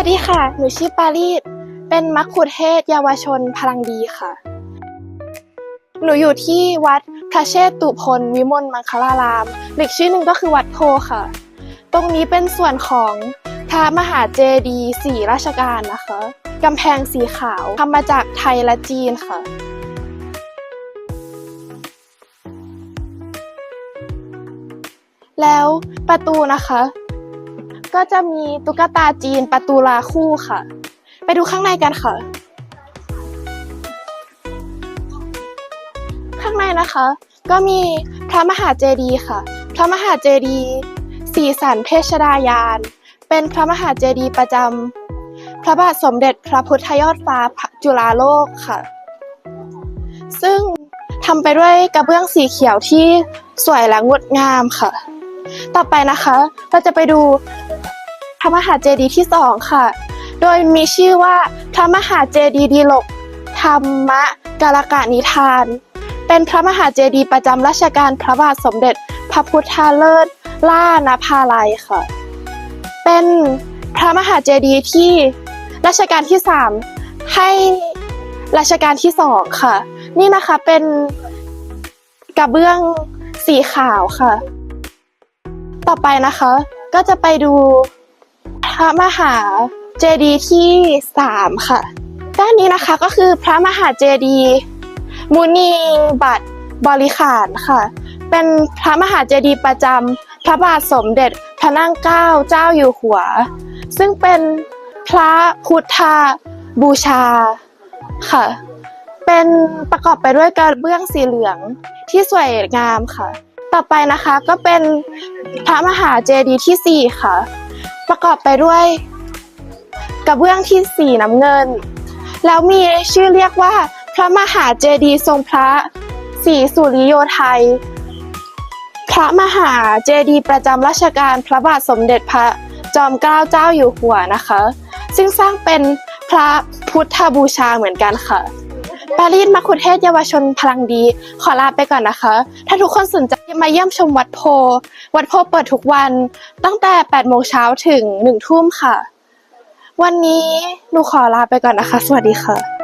วัสดีค่ะ หนูชื่อปารีสเป็นมัคคุเทศก์เยาวชนพลังดีค่ะ หนูอยู่ที่วัดพระเชษตุพนวิมลมังคลารามหรืออกชื่อหนึ่งก็คือวัดโพค่ะ ตรงนี้เป็นส่วนของพระมหาเจดีย์สี่ราชการนะคะกำแพงสีขาวทำมาจากไทยและจีนค่ะแล้วประตูนะคะ ก็จะมีตุ๊กตาจีนประตูลาคู่ค่ะ ไปดูข้างในกันค่ะ ข้างในนะคะ ก็มีพระมหาเจดีย์ค่ะ พระมหาเจดีย์สีสันเพชรดายาน เป็นพระมหาเจดีย์ประจำพระบาทสมเด็จพระพุทธยอดฟ้าจุฬาโลกค่ะ ซึ่งทำไปด้วยกระเบื้องสีเขียวที่สวยและงดงามค่ะ ต่อไปนะคะ เราจะไปดูพระมหาเจดีย์ที่สองค่ะ โดยมีชื่อว่าพระมหาเจดีย์ดีลกธรรมกาลกะนิทาน เป็นพระมหาเจดีย์ประจำรัชกาลพระบาทสมเด็จ พระพุทธเลิศล่านภาลัยค่ะ เป็นพระมหาเจดีย์ที่รัชกาลที่สามให้รัชกาลที่สองค่ะ นี่นะคะเป็นกระเบื้องสีขาวค่ะ ต่อไปนะคะ ก็จะไปดูพระมหาเจดีย์ที่สามค่ะ ด้านนี้นะคะก็คือพระมหาเจดีย์มุนีบัตรบริขารค่ะ เป็นพระมหาเจดีย์ประจำพระบาทสมเด็จพระนั่งเกล้าเจ้าอยู่หัว ซึ่งเป็นพระพุทธบูชาค่ะ เป็นประกอบไปด้วยกระเบื้องสีเหลืองที่สวยงามค่ะ ต่อไปนะคะก็เป็นพระมหาเจดีย์ที่สี่ค่ะ ประกอบไปด้วยกระเบื้องที่สีน้ำเงิน แล้วมีชื่อเรียกว่า พระมหาเจดีย์ทรงพระศรีสุริโยไทย พระมหาเจดีย์ประจำรัชกาลพระบาทสมเด็จพระจอมเกล้าเจ้าอยู่หัวนะคะ ซึ่งสร้างเป็นพระพุทธบูชาเหมือนกันค่ะ ปารีสมาคุเทศเยาวชนพลังดี ขอลาไปก่อนนะคะ ถ้าทุกคนสนใจมาเยี่ยมชมวัดโพ วัดโพเปิดทุกวัน ตั้งแต่8โมงเช้าถึง1ทุ่มค่ะ วันนี้หนูขอลาไปก่อนนะคะ สวัสดีค่ะ